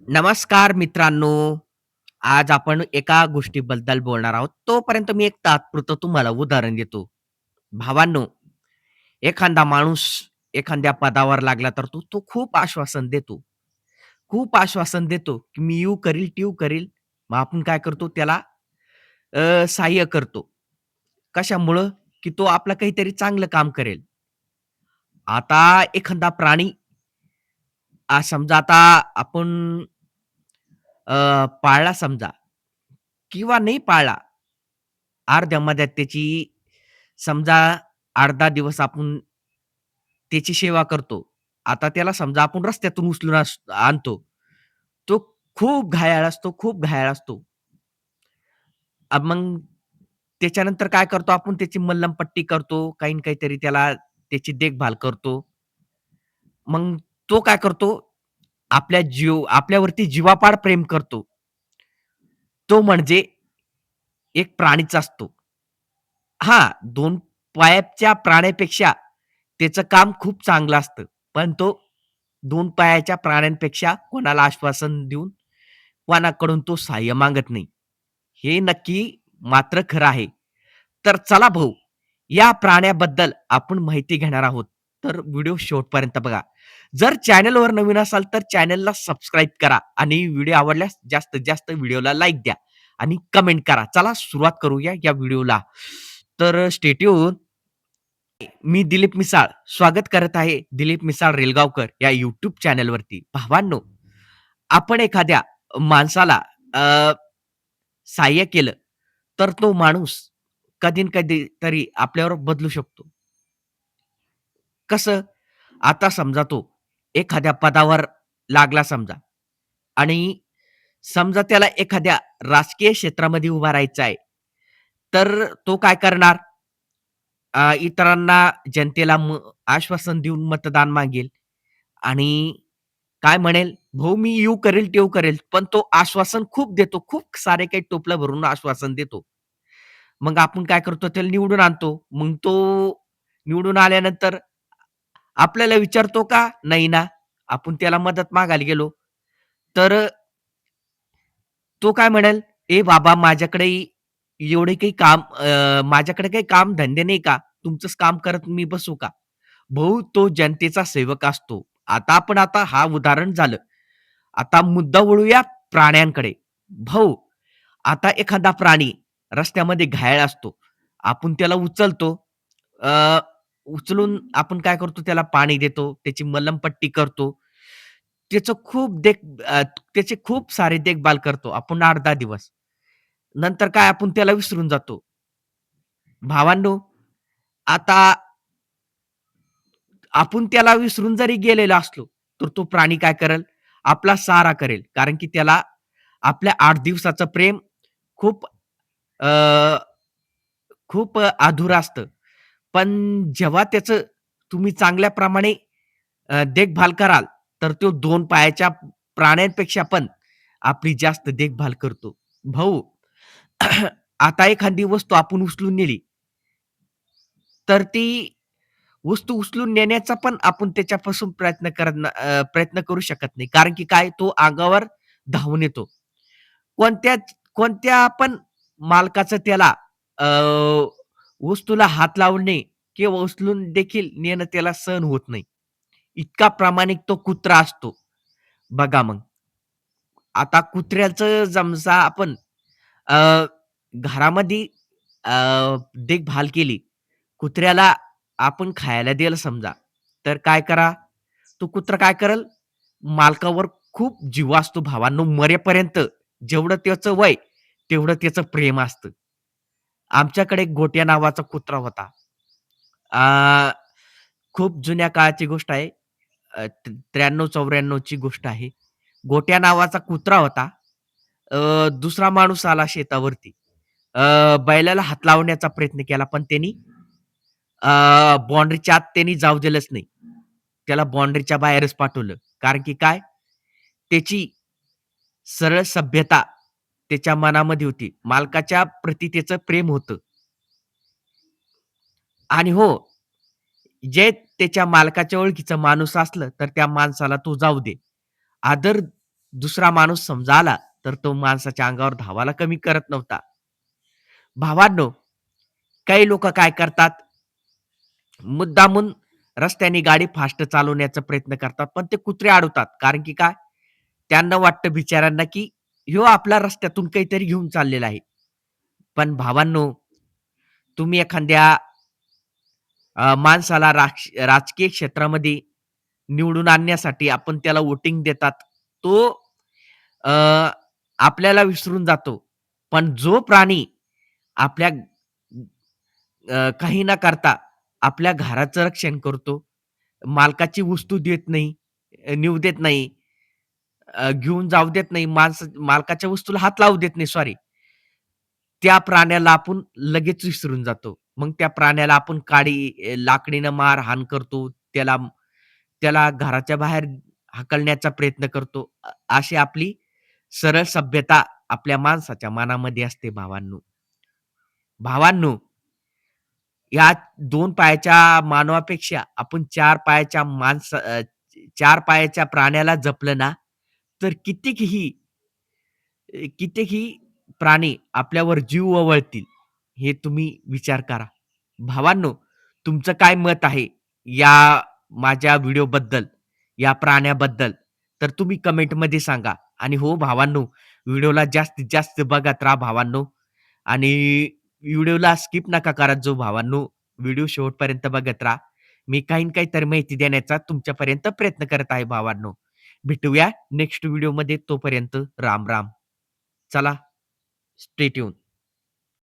नमस्कार मित्रांनो. आज आपण एका गोष्टीबद्दल बोलणार आहोत. तोपर्यंत मी एक तात्पुरतं तुम्हाला उदाहरण देतो. भावांनो, एखादा माणूस एखाद्या पदावर लागला तर तो तो खूप आश्वासन देतो. खूप आश्वासन देतो, की मी यू करील, ट्यू करील. मग आपण काय करतो त्याला अ, सहाय्य करतो. कशामुळं? की तो आपलं काहीतरी चांगलं काम करेल. आता एखादा प्राणी आ, समजा आता आपण अ, पाळला समजा किंवा नाही पाळला. अर्ध्या-मध्यात त्याची समजा अर्धा दिवस आपण त्याची सेवा करतो. आता त्याला समजा आपण रस्त्यातून उचलून अस आणतो. तो खूप घायाळ असतो, खूप घायाळ असतो. अ, मग त्याच्यानंतर काय करतो आपण त्याची मल्लमपट्टी करतो. काही ना काहीतरी त्याला त्याची देखभाल करतो. मग तो काय करतो, आपल्या जीव आपल्यावरती जीवापाड प्रेम करतो. तो म्हणजे एक प्राणीच असतो. हां, 2 पायाच्या प्राण्यापेक्षा त्याचं काम खूप चांगलं असतं. पण तो 2 पायाच्या प्राण्यांपेक्षा कोणाला आश्वासन देऊन कोणाकडून तो सहाय्य मागत नाही. हे नक्की मात्र खरं आहे. तर चला भाऊ, या प्राण्याबद्दल आपण माहिती घेणार आहोत. तर व्हिडिओ शेवटपर्यंत बघा. जर चॅनलवर नवीन असाल तर चॅनलला सबस्क्राईब करा आणि व्हिडिओ आवडल्यास जास्तीत जास्त व्हिडिओला लाईक द्या आणि कमेंट करा. चला सुरुवात करूया या व्हिडिओला. तर स्टेट्यून मी दिलीप मिसाळ स्वागत करत आहे दिलीप मिसाळ रेलगावकर या युट्यूब चॅनलवरती. भावांनो, आपण एखाद्या माणसाला सहाय्य केलं, तर तो माणूस कधी ना कधीतरी आपल्यावर बदलू शकतो. कसं? आता समजा तो एखाद्या पदावर लागला समजा आणि समजा त्याला एखाद्या राजकीय क्षेत्रामध्ये उभा राहायचं आहे. तर तो काय करणार? अ, इतरांना जनतेला म आश्वासन देऊन मतदान मागेल आणि काय म्हणेल, "भाऊ मी येऊ करेल, तेऊ करेल." पण तो आश्वासन खूप देतो. खूप सारे काही टोपलं भरून आश्वासन देतो. मग आपण काय करतो त्याला निवडून आणतो. मग तो निवडून आल्यानंतर आपल्याला विचारतो का? नाही ना. आपण त्याला मदत मागायला गेलो, तर तो काय म्हणेल, "ए बाबा माझ्याकडे एवढे काही काम माझ्याकडे काही काम-धंदे नाही का? तुमचंच काम करत मी बसू का?" भाऊ तो जनतेचा सेवक असतो. आता आपण आता हा उदाहरण झालं. आता मुद्दा वळूया प्राण्यांकडे. भाऊ, आता एखादा प्राणी रस्त्यामध्ये घायळ असतो. आपण त्याला उचलतो. उचलून आपण काय करतो त्याला पाणी देतो, त्याची मलमपट्टी करतो. त्याचं खूप देख अ, त्याची खूप सारी देखभाल करतो आपण अर्धा दिवस. नंतर काय आपण त्याला विसरून जातो. भावांनो, आता आपण त्याला विसरून जरी गेलेलो असलो, तर तो प्राणी काय करेल, आपला सहारा करेल. कारण की त्याला आपल्या 8 दिवसाचं प्रेम खूप अ, खूप अ, अधुरं असतं. पण जेव्हा त्याचं तुम्ही चांगल्या प्रमाणे देखभाल कराल, तर तो दोन पायाच्या प्राण्यांपेक्षा पण आपली जास्त देखभाल करतो. भाऊ, आता एखादी वस्तू आपण उचलून नेली, तर ती वस्तू उचलून नेण्याचा पण आपण त्याच्यापासून प्रयत्न करत प्रयत्न करू शकत नाही. कारण की काय तो अंगावर धावून येतो. कोणत्या कोणत्या पण मालकाचं त्याला वस्तूला हात लावणे किंवा उचलून देखील नेणं त्याला सहन होत नाही. इतका प्रामाणिक तो कुत्रा असतो. बघा मग. आता कुत्र्याचं जमसा आपण घरामध्ये देखभाल केली. कुत्र्याला आपण खायला दिलं समजा, तर काय करा, तो कुत्रा काय करेल, मालकावर खूप जीव असतो भावांनो, मरेपर्यंत जेवढं त्याचं वय, तेवढं त्याचं प्रेम असतं. आमच्याकडे एक गोट्या नावाचा कुत्रा होता. खूप जुन्या काळाची गोष्ट आहे. अ, 93-94 ची गोष्ट आहे. गोट्या नावाचा कुत्रा होता. अ, दुसरा माणूस आला शेतावरती. अ, बैलाला हात लावण्याचा प्रयत्न केला, पण त्यांनी अ, बाउंडरीच्या आत त्यांनी जाऊ दिलंच नाही. त्याला बाउंडरीच्या बाहेरच पाठवलं. कारण की काय? त्याची सरळ सभ्यता त्याच्या मनामध्ये होती. मालकाच्या प्रती त्याचं प्रेम होतं. आणि हो, जे त्याच्या मालकाच्या ओळखीचं माणूस असलं, तर त्या माणसाला तो जाऊ दे. आदर दुसरा माणूस समजा आला, तर तो माणसाच्या अंगावर धावायला कमी करत नव्हता. भावांनो, काही लोक काय करतात, मुद्दामून रस्त्याने गाडी फास्ट चालवण्याचा प्रयत्न करतात, पण ते कुत्रे अडवतात. कारण की काय? त्यांना वाटतं बिचाऱ्यांना, की ह्यो आपला रस्त्यातून काहीतरी घेऊन चाललेला आहे. पण भावांनो, तुम्ही एखाद्या माणसाला राक्ष राजकीय क्षेत्रामध्ये निवडून आणण्यासाठी आपण त्याला वोटिंग देतात. तो आपल्याला विसरून जातो. पण जो प्राणी आपल्या काही न करता आपल्या घराचं रक्षण करतो, मालकाची वस्तू देत नाही, अ, देत नाही, अ, घेऊन जाऊ देत नाही, माणसं मालकाच्या वस्तूला हात लावू देत नाही, सॉरी. त्या प्राण्याला आपण लगेच विसरून जातो. मग त्या प्राण्याला आपण काडी लाकडीनं लाकडीनं मारहाण करतो. त्याला त्याला घराच्या बाहेर हाकलण्याचा प्रयत्न करतो. अ, अशी आपली सरळ सभ्यता आपल्या माणसाच्या मनामध्ये असते भावांनो. भावांनो, या 2 पायाच्या मानवापेक्षा आपण 4 पायाच्या माणस अ, 4 पायाच्या प्राण्याला जपलं ना, तर कितीकही कित्येकही प्राणी आपल्यावर जीव ओवाळतील, हे तुम्ही विचार करा. भावांनो, तुमचं काय मत आहे या माझ्या व्हिडिओबद्दल, या प्राण्याबद्दल? तर तुम्ही कमेंटमध्ये सांगा. आणि हो भावांनो, व्हिडिओला जास्तीत जास्त बघत राहा भावांनो आणि व्हिडिओला स्किप नका करत जाऊ भावांनो. व्हिडिओ शेवटपर्यंत बघत राहा. मी काही ना काहीतरी माहिती देण्याचा तुमच्यापर्यंत प्रयत्न करत आहे भावांनो. भेटूया नेक्स्ट व्हिडिओमध्ये. तोपर्यंत राम, राम. चला, स्टे ट्यून.